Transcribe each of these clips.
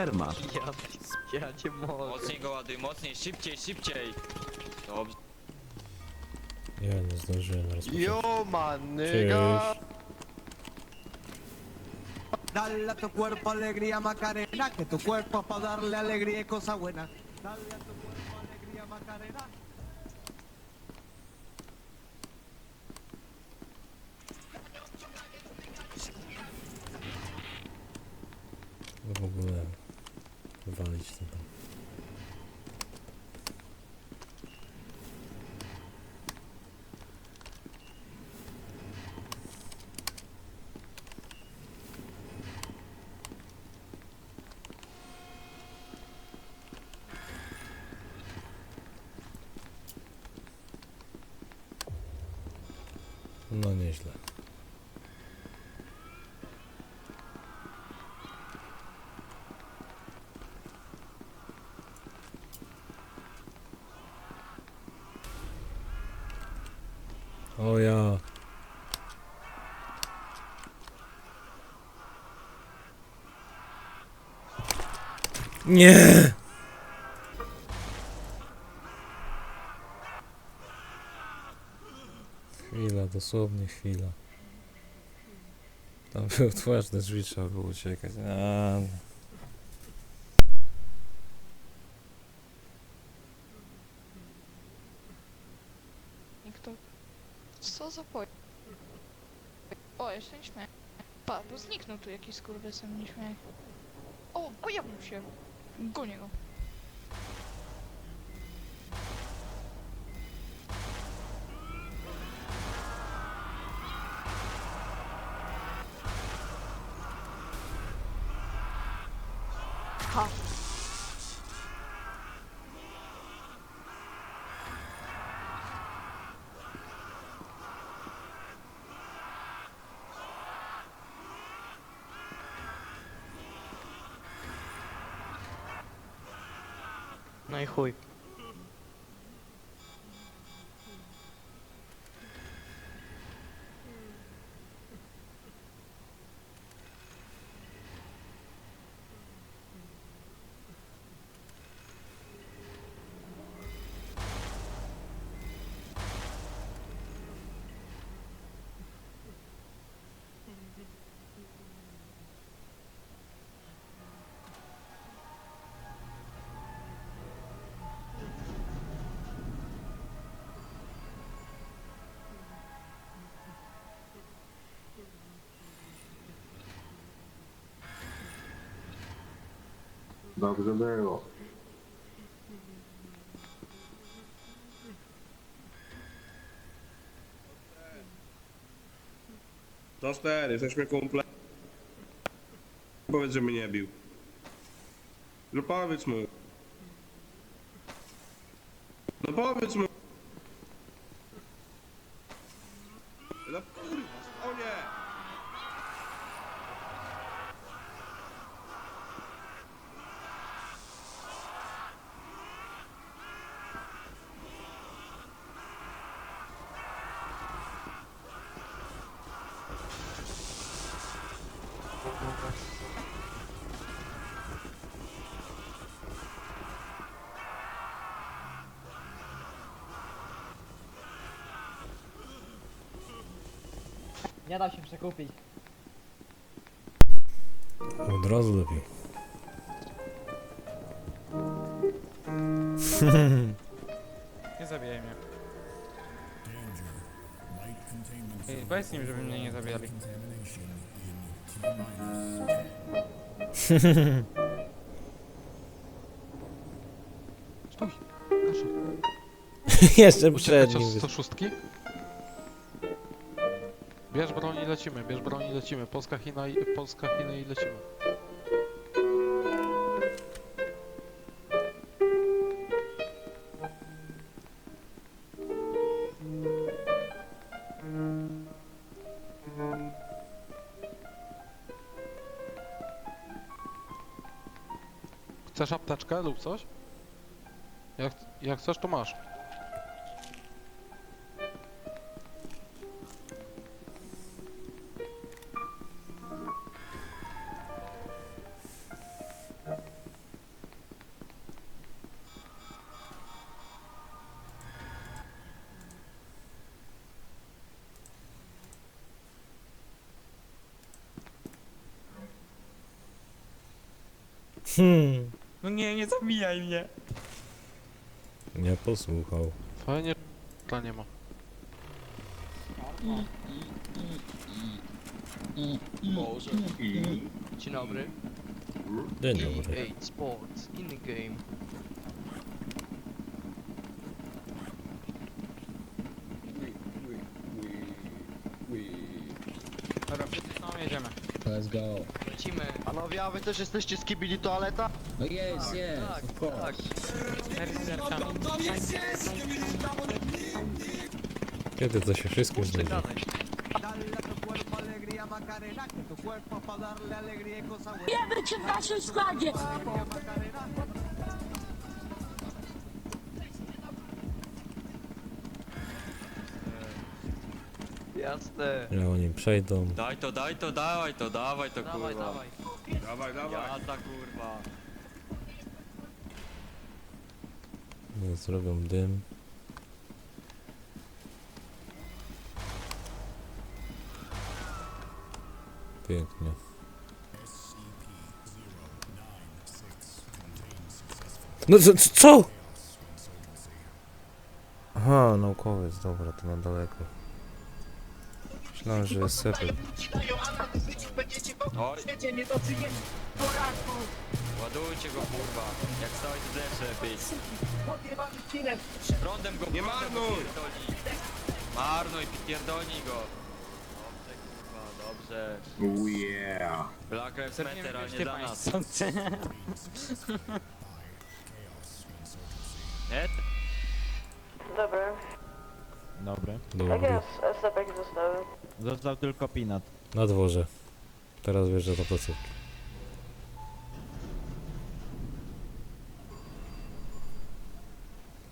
sperma. Ja, ja cię mogę. Mocniej go ładuj, mocniej, szybciej, szybciej. Dobrze. Nie, nie zdążyłem rozpocząć. Yo, man, nigga. Cześć. Dale a tu cuerpo alegría Macarena, que tu cuerpo para darle alegría y cosa buena. Dale a tu cuerpo alegría Macarena. W ogóle wywalić to tam. No nieźle. O ja. Nie! Chwila, dosłownie chwila. Tam był twarz na drzwi, trzeba było uciekać. A, Kto? Co za poj... O, jeszcze nie śmiech. Pa, bo zniknął tu jakiś skurwysyn, nie śmiech. O, pojawił się. Gonię go. No i chuj. Dobrze było. To cztery, jesteśmy kumple. Powiedz, że mnie nie bił. No powiedz mu. No powiedz mu. Nie da się przekupić. od razu lepiej. Nie zabijaj mnie. Ej, Powiedz z nim, żeby mnie nie zabijali. Jeszcze przed nim. 106? Bierz broń i lecimy, bierz broń i lecimy. Polska, China i Polska, Chiny i lecimy. Chcesz apteczkę lub coś? Jak, jak chcesz, to masz. Hmm. No nie, nie zabijaj mnie. Nie posłuchał. Fajnie, to nie ma. Boże. Dzień dobry. Dzień dobry. EA Sports in the game. Dobra, wszyscy są, jedziemy. Let's go. Lecimy. Panowie, a wy też jesteście z kibili toaleta? Oh yes, yes, Tak, of course. tak. Kiedy to się wszystkim Puszczę zdarza? gadać. Dale a tu Jasne. Ja oni przejdą. Daj to, daj to, dawaj to, dawaj to, Dawaj, kurwa. dawaj. Dawaj, dawaj. Jazda, kurwa. Nie zrobią dym. Pięknie. No co? co? Aha, naukowiec, dobra, to na daleko. Myślałem, że jest sepet. Oj. Ładujcie go, kurwa. Jak stałeś w deszcz lepiej. Prądem go, Nie prądem go marnuj. pierdoli. Marnuj, pierdolnij go. Dobrze, kurwa, dobrze. Oh yeah. Black Lives Matter, ale nie dla nas. Nie? Dobra, Dobry. Dobry. stepek zostały. Został tylko pinat. Na dworze. Teraz wjeżdża do placówki.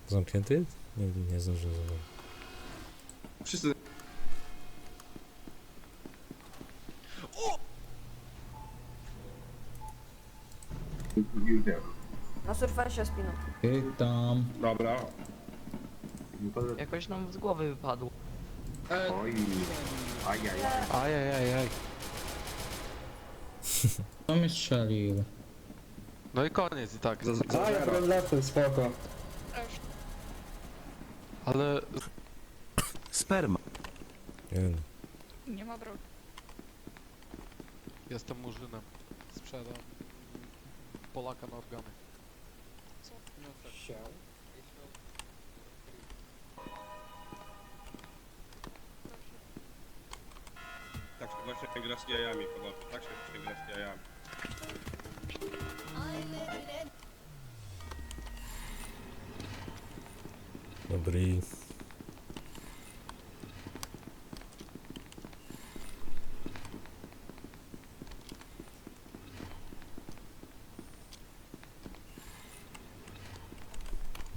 Zamknięty jest? Nie, nie zdążyłem zobaczyć. Wszyscy. Na surfacie spinu. Hit tam. Dobra. Jakoś nam z głowy wypadło. Ajajajaj. Kto mnie strzelił? No i koniec i tak. Za, za zero. spoko. Ale Sperma. Nie wiem. Nie ma drogi. jestem murzynem. Sprzedam Polaka na organy. Tak się właśnie gra z jajami podobno. Tak się właśnie gra z jajami. Dobry.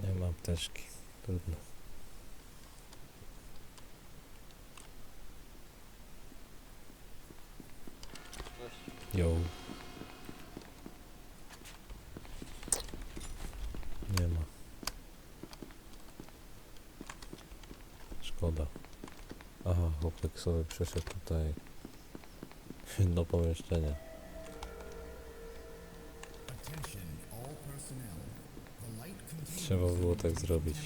Nie ma apteczki. Trudno. Jo. Nie ma. Szkoda. Aha, chłopak sobie przeszedł tutaj do pomieszczenia. Trzeba było tak zrobić.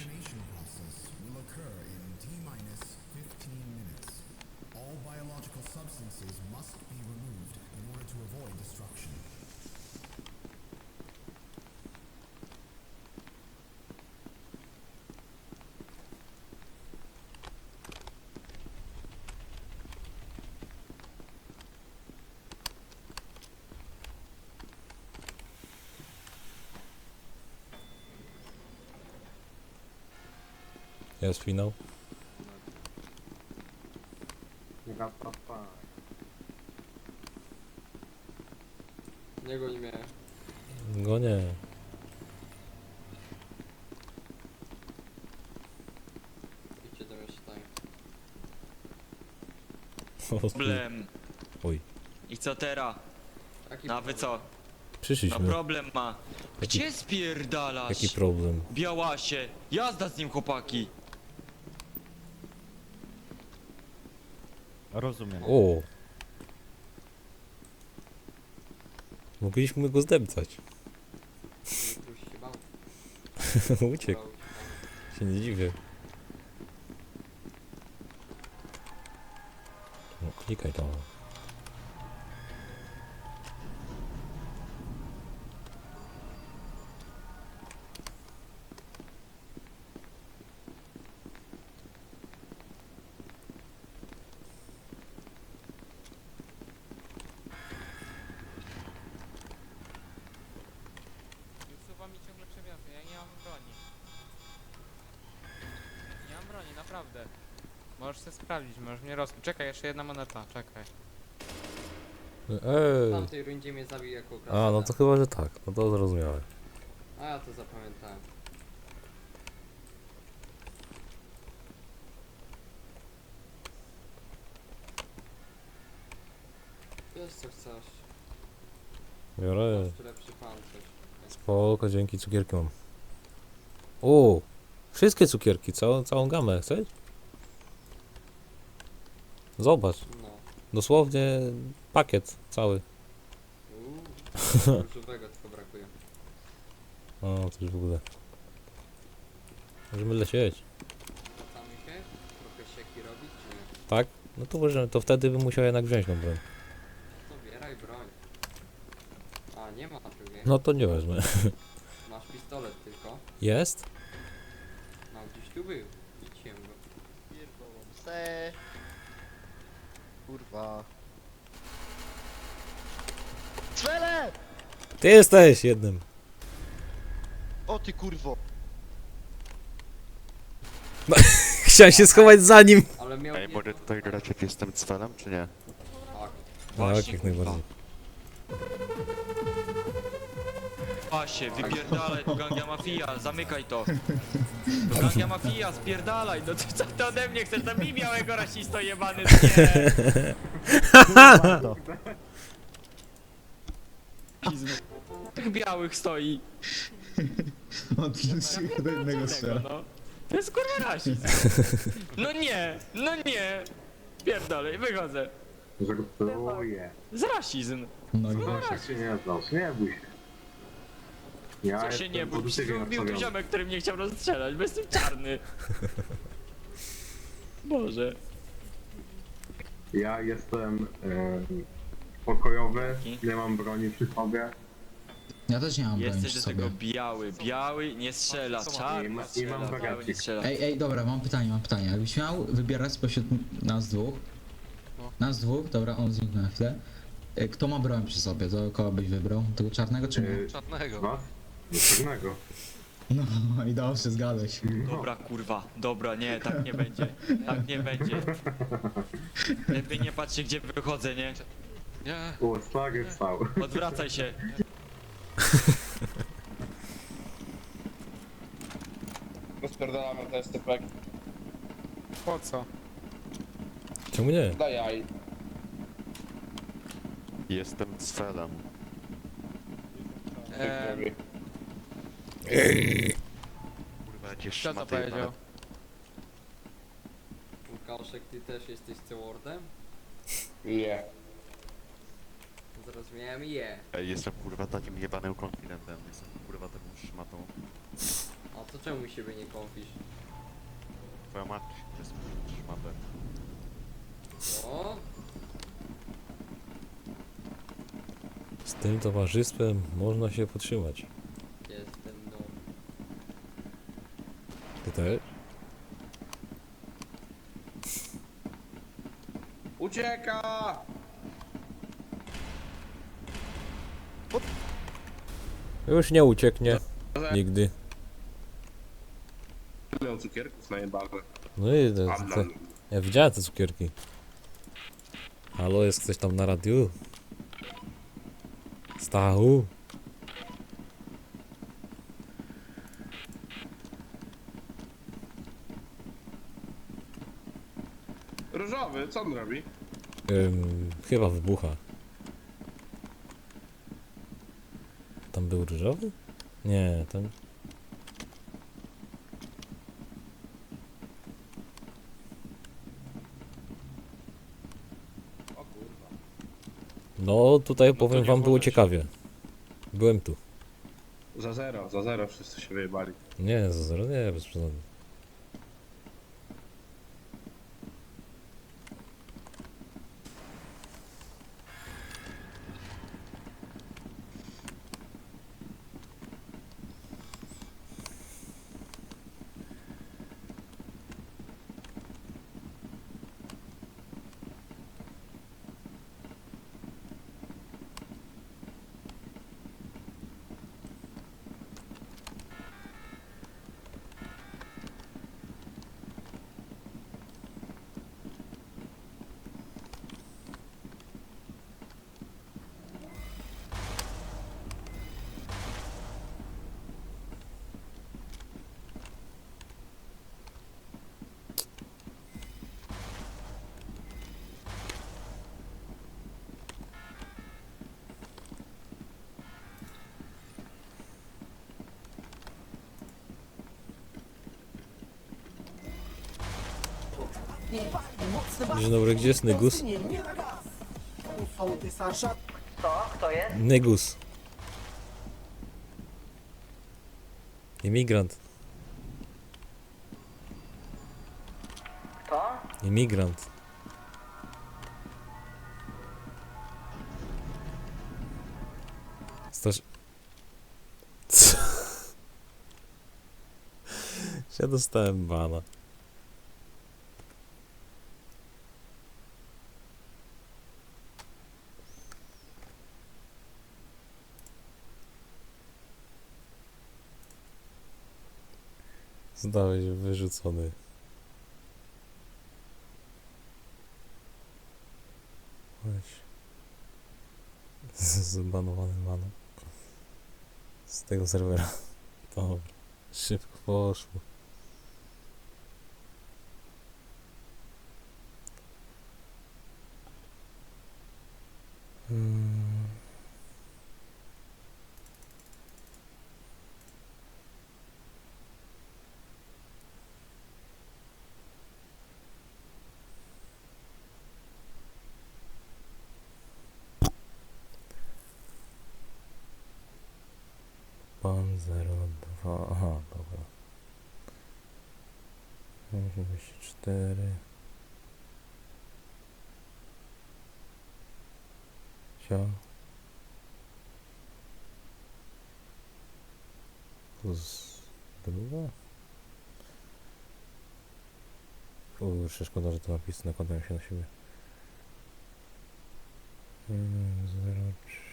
Jest finał? Nie go nie miałem. Go nie. Idźcie do mnie tak. Problem. Oj. I co teraz? A wy co? A Przyszliśmy. problem ma. Gdzie spierdalasz? Jaki problem? Białasie. Jazda z nim, chłopaki. Rozumiem. O! Mogliśmy go zdeptać. Uciekł, się nie dziwię. No, klikaj tam. Mnie roz... Czekaj, jeszcze jedna moneta, czekaj. Ej. tamtej rundzie mnie zabił jako A, no to chyba, że tak. No to zrozumiałem. A ja to zapamiętałem. Wiesz co chcesz. Biorę. Masz tu lepszy pancerz. Spoko, dzięki, cukierki mam. O! Wszystkie cukierki, całą, całą gamę, chcesz? Zobacz, No. dosłownie pakiet cały. Uuu. Różowego tylko brakuje. O, to już w ogóle. Możemy lecieć, Wracamy się? Trochę sieki robić, czy nie? tak? No to możemy, to wtedy bym musiał jednak wziąć tą broń. To bieraj broń. A, nie ma drugiej. No to nie wezmę. Masz pistolet tylko. Jest? No, gdzieś tu był. Idźcie go. Pierdolą se. Kurwa. Cwele! Ty jesteś jednym. O ty kurwo. Chciałem się schować za nim. Ale miał Ej, mogę tutaj grać jak jestem cwelem, czy nie? Tak. Tak, jak najbardziej. Pasie, wypierdalaj gangia mafia, zamykaj to. Do gangia mafia, spierdalaj, no ty co ty ode mnie chcesz, tam mi białego rasisto jebany, nie. Tych białych stoi. Od jednego Tego, no. To jest kurwa rasizm. No nie, no nie. Pierdolej, wychodzę. Żartuję. Z rasizm. No i się nie znasz, nie bój się. Ja Co się nie bój, bił tu ziomek, który mnie chciał rozstrzelać, bo jestem czarny. Boże. Ja jestem pokojowy, Dzięki. nie mam broni przy sobie. Ja też nie mam broni Jesteś przy do tego sobie. biały, biały nie strzela, I czarny ma- i strzela, mam biały nie bagacik. strzela. Ej, ej, dobra, mam pytanie, mam pytanie. Jakbyś miał wybierać spośród nas dwóch, No. nas dwóch, dobra, on zniknął na chwilę. E, Kto ma broń przy sobie? To kogo byś wybrał? Tego czarnego czy mnie? Yy, Czarnego. was? Do czarnego. No i dobrze, zgadza się. Dobra kurwa, dobra, nie, tak nie będzie, tak nie będzie. Lepiej nie patrzcie gdzie wychodzę, nie? Nie. O, stary wstał. Odwracaj się. Rozpierdalamy te STP. Po co? Czemu nie? Daj jaj. Jestem cfelem. Eee, Kurwa, jakieś kto to szmaty powiedział? Łukaszek, ty też jesteś stewardem? Nie. Zrozumiałem je. Ej, jestem kurwa takim jebanym konfidentem. Jestem kurwa taką szmatą. A to czemu siebie nie kąpisz? Twoja matka jest szmatę. O, Z tym towarzystwem można się podtrzymać. jestem no. Ty też? Ucieka! Już nie ucieknie. Nigdy. Tyle cukierków na jebane. No i to, to, ja widziałem te cukierki. Halo, jest ktoś tam na radiu? Stachu? Różowy, co on robi? Ym, chyba wybucha. Tam był różowy? Nie, tam... O kurwa. No, tutaj to powiem nie wam było możesz. ciekawie. Byłem tu. Za zero, za zero wszyscy się wyjebali. Nie, za zero nie, bez przesady. Dzień dobry, gdzie jest Nygus? Co? Kto jest? Nygus. Imigrant. Kto? Imigrant. Staż... Co? Ja dostałem bana. Zdałeś wyrzucony. Weź. Zbanowany mano. Z tego serwera. Dobra. Szybko poszło. zero dwa aha, dobra. 84 Sio Plus druga? Kurczę, szkoda, że to napisy nakładają się na siebie. Hmm, 03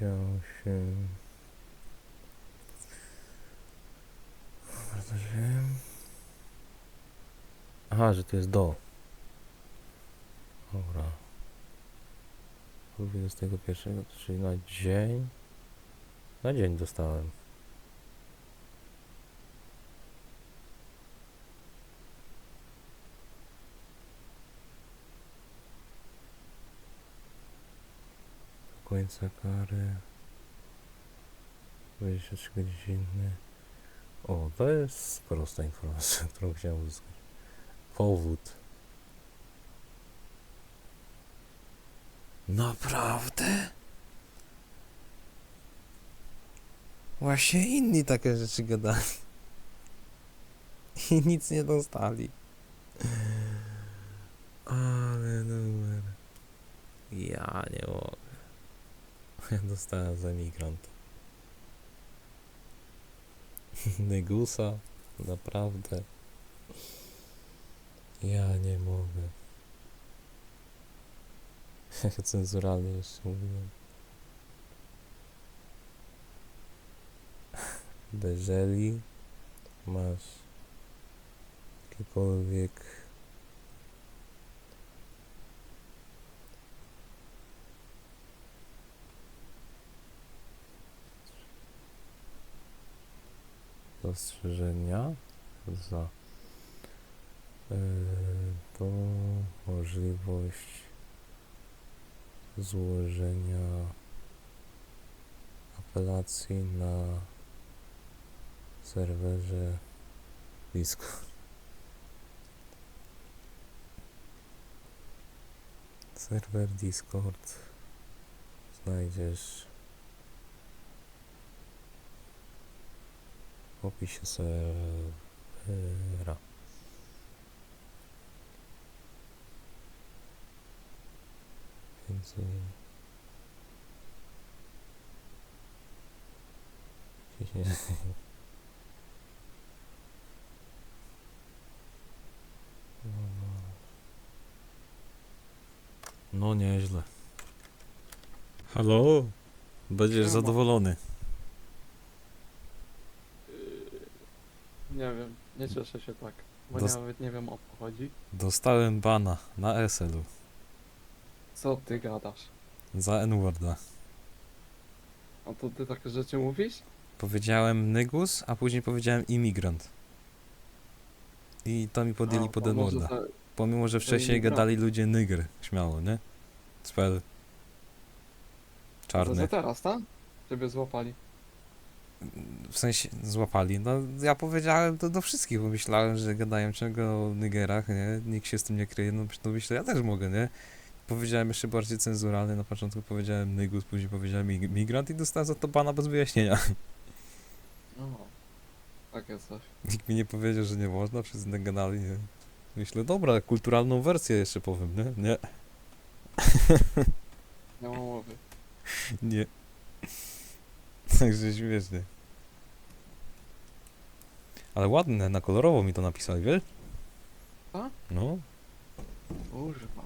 28. Bardzo źle. Aha, że to jest do. Dobra. Od 21, czyli na dzień. Na dzień dostałem. Do końca kary. 23 godziny. O, to jest prosta informacja, którą chciałem uzyskać. Powód. Naprawdę? Właśnie inni takie rzeczy gadali. I nic nie dostali. Ale numer. Ja nie mogę. Ja dostałem za migrant. Negusa? Naprawdę. Ja nie mogę. Cenzuralnie jeszcze mówiłem. Jeżeli masz jakiekolwiek zastrzeżenia za yy, to możliwość złożenia apelacji na serwerze Discord. Serwer Discord znajdziesz w opisie serwera. Więcej się nie No nieźle. Halo? Będziesz zadowolony. Nie wiem, nie cieszę się tak. Bo Dos- nawet nie wiem o co chodzi. Dostałem bana na SL-u Co ty gadasz? za N-worda. A to ty takie rzeczy mówisz? Powiedziałem nygus, a później powiedziałem imigrant. I to mi podjęli A, pod to może N-worda. za- Pomimo, że wcześniej imigrant. gadali ludzie nygr, śmiało, nie? Spell. To Czarny. za teraz, tak? Ciebie złapali. W sensie złapali. No ja powiedziałem to do wszystkich, bo myślałem, że gadają czego o Nigerach, nie? Nikt się z tym nie kryje, no to myślę, ja też mogę, nie? Powiedziałem jeszcze bardziej cenzuralny, na początku powiedziałem nygus, później powiedziałem mig- migrant i dostałem za to bana bez wyjaśnienia. No, takie coś. Nikt mi nie powiedział, że nie można, wszyscy tak gadali, nie? Myślę, dobra, kulturalną wersję jeszcze powiem, nie? Nie, Nie mam mowy. nie. Także śmiesznie. Ale ładne, na kolorowo mi to napisali, wiesz? A? No, Kurwa.